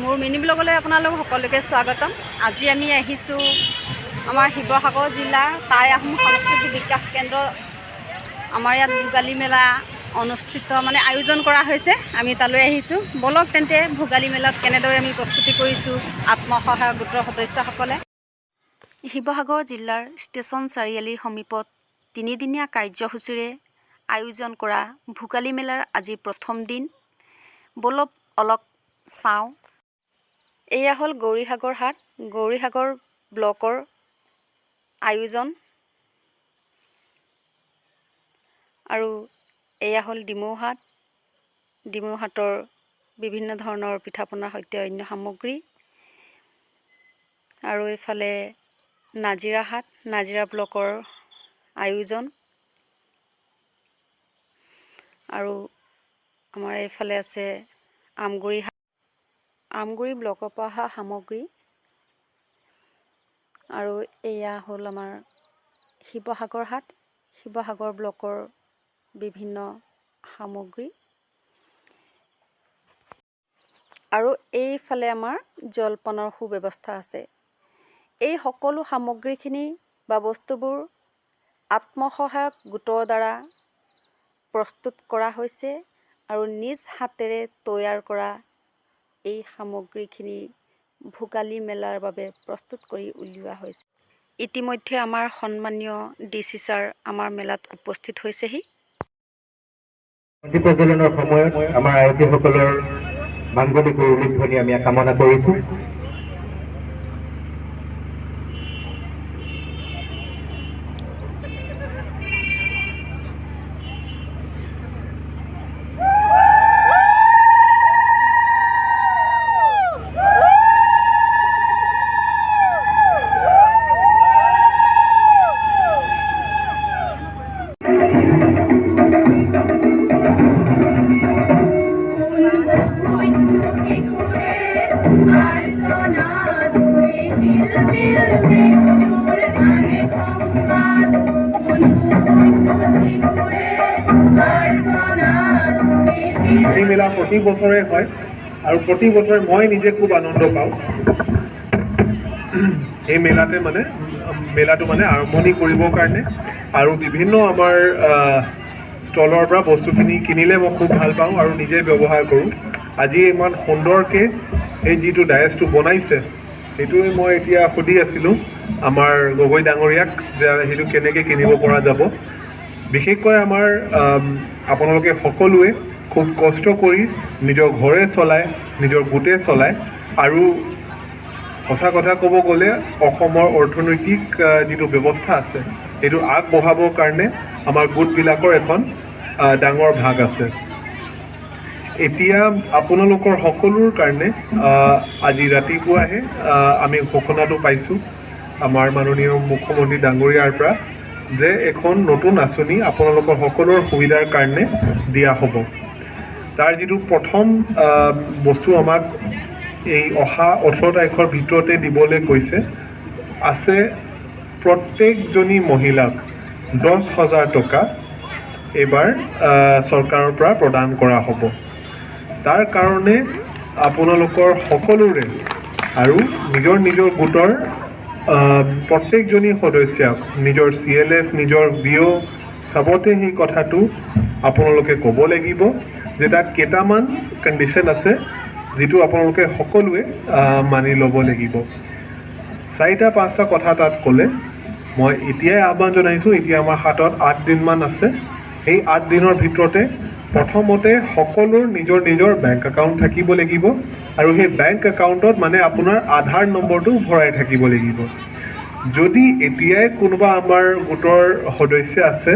মোৰ মিনি ব্লগলৈ আপোনালোক সকলোকে স্বাগতম। আজি আমি আহিছোঁ আমাৰ শিৱসাগৰ জিলাৰ টাই আহোম সংস্কৃতি বিকাশ কেন্দ্ৰ। আমাৰ ইয়াত ভোগালী মেলা অনুষ্ঠিত মানে আয়োজন কৰা হৈছে আমি তালৈ আহিছোঁ। বলক তেন্তে ভোগালী মেলাত কেনেদৰে আমি প্ৰস্তুতি কৰিছোঁ আত্মসহায়ক গোটৰ সদস্যসকলে। শিৱসাগৰ জিলাৰ ষ্টেচন চাৰিআলিৰ সমীপত তিনিদিনীয়া কাৰ্যসূচীৰে আয়োজন কৰা ভোগালী মেলাৰ আজি প্ৰথম দিন। বলক অলপ চাওঁ। এয়া হ'ল গৌৰীসাগৰ হাট গৌৰীসাগৰ ব্লকৰ আয়োজন। আৰু এয়া হ'ল ডিমৌহাট ডিমৌহাটৰ বিভিন্ন ধৰণৰ পিঠা পনাৰ সৈতে অন্য সামগ্ৰী। আৰু এইফালে নাজিৰাহাট নাজিৰা ব্লকৰ আয়োজন। আৰু আমাৰ এইফালে আছে আমগুৰি হাট। আমগুৰি ব্লকৰ পৰা অহা সামগ্ৰী। আৰু এয়া হ'ল আমাৰ শিৱসাগৰ হাট। শিৱসাগৰ ব্লকৰ বিভিন্ন সামগ্ৰী। আৰু এইফালে আমাৰ জলপানৰ সুব্যৱস্থা আছে। এই সকলো সামগ্ৰীখিনি বা বস্তুবোৰ আত্মসহায়ক গোটৰ দ্বাৰা প্ৰস্তুত কৰা হৈছে আৰু নিজ হাতেৰে তৈয়াৰ কৰা এই সামগ্ৰীখিনি ভোগালী মেলাৰ বাবে প্ৰস্তুত কৰি উলিওৱা হৈছে। ইতিমধ্যে আমাৰ সন্মানীয় ডি চি ছাৰ আমাৰ মেলাত উপস্থিত হৈছেহি। প্ৰজ্বলনৰ সময়ত আমাৰ আয়তীসকলৰ মাংগলিক উল্লেখনি আমি কামনা কৰিছোঁ। এই মেলা প্ৰতি বছৰে হয় আৰু প্ৰতি বছৰে মই নিজে খুব আনন্দ পাওঁ। এই মেলাতে মানে মেলাটো মানে আৰম্ভণি কৰিবৰ কাৰণে আৰু বিভিন্ন আমাৰ ষ্টলৰ পৰা বস্তুখিনি কিনিলে মই খুব ভাল পাওঁ আৰু নিজে ব্যৱহাৰ কৰোঁ। আজি ইমান সুন্দৰকৈ এই যিটো ডায়েছটো বনাইছে সেইটোৱে মই এতিয়া সুধি আছিলোঁ আমাৰ গগৈ ডাঙৰীয়াক যে সেইটো কেনেকৈ কিনিব পৰা যাব। বিশেষকৈ আমাৰ আম, আপোনালোকে সকলোৱে খুব কষ্ট কৰি নিজৰ ঘৰে চলায় নিজৰ গোটে চলায় আৰু সঁচা কথা ক'ব গ'লে অসমৰ অৰ্থনৈতিক যিটো ব্যৱস্থা আছে সেইটো আগবঢ়াবৰ কাৰণে আমাৰ গোটবিলাকৰ এখন ডাঙৰ ভাগ আছে। এতিয়া আপোনালোকৰ সকলোৰ কাৰণে আজি ৰাতিপুৱাহে আমি ঘোষণাটো পাইছোঁ আমাৰ মাননীয় মুখ্যমন্ত্ৰী ডাঙৰীয়াৰ পৰা যে এখন নতুন আঁচনি আপোনালোকৰ সকলোৰ সুবিধাৰ কাৰণে দিয়া হ'ব। তাৰ যিটো প্ৰথম বস্তু আমাক এই অহা ওঠৰ তাৰিখৰ ভিতৰতে দিবলৈ কৈছে আছে প্ৰত্যেকজনী মহিলাক দহ হাজাৰ টকা এইবাৰ চৰকাৰৰ পৰা প্ৰদান কৰা হ'ব। তাৰ কাৰণে আপোনালোকৰ সকলোৰে আৰু নিজৰ নিজৰ গোটৰ প্ৰত্যেকজনী সদস্যাক নিজৰ চি এল এফ নিজৰ বি অ' চবতে সেই কথাটো আপোনালোকে ক'ব লাগিব যে তাত কেইটামান কণ্ডিশ্যন আছে যিটো আপোনালোকে সকলোৱে মানি ল'ব লাগিব। চাৰিটা পাঁচটা কথা তাত ক'লে। মই এতিয়াই আহ্বান জনাইছোঁ এতিয়া আমাৰ হাতত আঠ দিনমান আছে। সেই আঠ দিনৰ ভিতৰতে প্ৰথমতে সকলোৰ নিজৰ নিজৰ বেংক একাউণ্ট থাকিব লাগিব আৰু সেই বেংক একাউণ্টত মানে আপোনাৰ আধাৰ নম্বৰটো ভৰাই থাকিব লাগিব। যদি এতিয়াই কোনোবা আমাৰ গোটৰ সদস্য আছে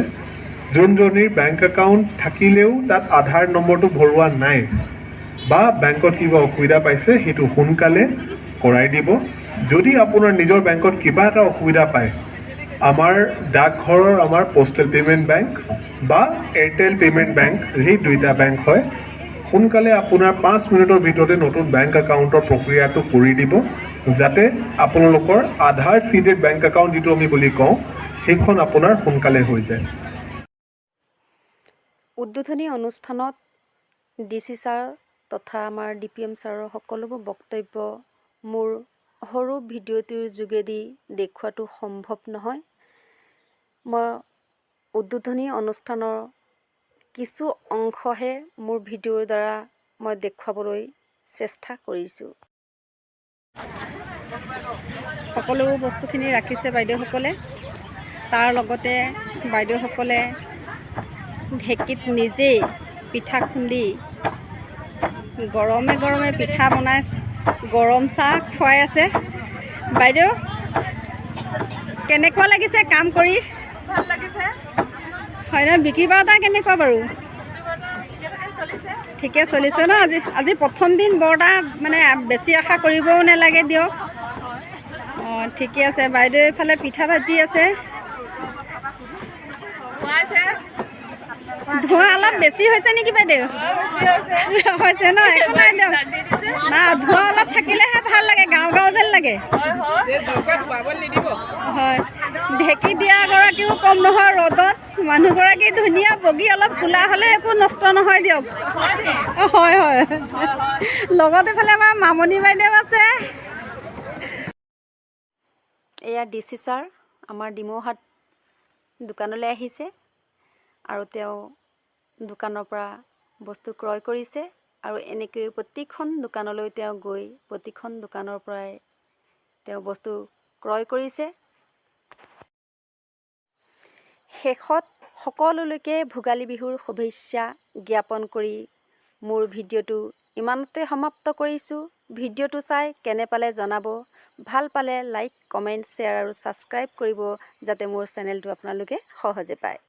যোনজনীৰ বেংক একাউণ্ট থাকিলেও তাত আধাৰ নম্বৰটো ভৰোৱা নাই বা বেংকত কিবা অসুবিধা পাইছে সেইটো সোনকালে কৰাই দিব। যদি আপোনাৰ নিজৰ বেংকত কিবা এটা অসুবিধা পায় আমাৰ ডাকঘৰৰ আমাৰ পষ্টেল পে'মেণ্ট বেংক বা এয়াৰটেল পে'মেণ্ট বেংক সেই দুইটা বেংক হয় সোনকালে আপোনাৰ পাঁচ মিনিটৰ ভিতৰতে নতুন বেংক একাউণ্টৰ প্ৰক্ৰিয়াটো কৰি দিব যাতে আপোনালোকৰ আধাৰ চিডেড বেংক একাউণ্ট যিটো আমি বুলি কওঁ সেইখন আপোনাৰ সোনকালে হৈ যায়। উদ্বোধনী অনুষ্ঠানত ডি চি ছাৰ তথা আমাৰ ডি পি এম ছাৰৰ সকলোবোৰ বক্তব্য মোৰ সৰু ভিডিঅ'টোৰ যোগেদি দেখুওৱাটো সম্ভৱ নহয়। মই উদ্বোধনী অনুষ্ঠানৰ কিছু অংশহে মোৰ ভিডিঅ'ৰ দ্বাৰা মই দেখুৱাবলৈ চেষ্টা কৰিছোঁ। সকলো বস্তুখিনি ৰাখিছে বাইদেউসকলে। তাৰ লগতে বাইদেউসকলে ঢেঁকীত নিজেই পিঠা খুন্দি গৰমে গৰমে পিঠা বনাই গৰম চাহ খুৱাই আছে। বাইদেউ কেনেকুৱা লাগিছে কাম কৰি? ভাল লাগিছে। হয় নহয় বিক্ৰী বাৰ্তা কেনেকুৱা বাৰু? ঠিকে চলিছে ন আজি? আজি প্ৰথম দিন বৰ এটা মানে বেছি আশা কৰিবও নালাগে দিয়ক। অঁ ঠিকে আছে। বাইদেউ এইফালে পিঠা ভাজি আছে। ধোঁৱা অলপ বেছি হৈছে নেকি বাইদেউ? হৈছে ন একো নাই দিয়ক। না ধোঁৱা অলপ থাকিলেহে ভাল লাগে গাঁও গাঁও যেন লাগে। হয়। ঢেঁকী দিয়া গৰাকীও কম নহয় ৰ'দত মানুহগৰাকী ধুনীয়া বগী অলপ কোলা হ'লে একো নষ্ট নহয় দিয়ক। হয় হয়। লগত এইফালে আমাৰ মামনি বাইদেউ আছে। এয়া ডি চি ছাৰ আমাৰ ডিমৌহাট দোকানলৈ আহিছে। আৰু তেওঁ দোকানৰ পৰা বস্তু ক্ৰয় কৰিছে আৰু এনেকৈ প্ৰতিখন দোকানলৈ তেওঁ গৈ প্ৰতিখন দোকানৰ পৰাই তেওঁ বস্তু ক্ৰয় কৰিছে। শেষত সকলোলৈকে ভোগালী বিহুৰ শুভেচ্ছা জ্ঞাপন কৰি মোৰ ভিডিঅ'টো ইমানতে সমাপ্ত কৰিছোঁ। ভিডিঅ'টো চাই কেনে পালে জনাব? ভাল পালে লাইক কমেণ্ট শ্বেয়াৰ আৰু ছাবস্ক্ৰাইব কৰিব যাতে মোৰ চেনেলটো আপোনালোকে সহজে পায়।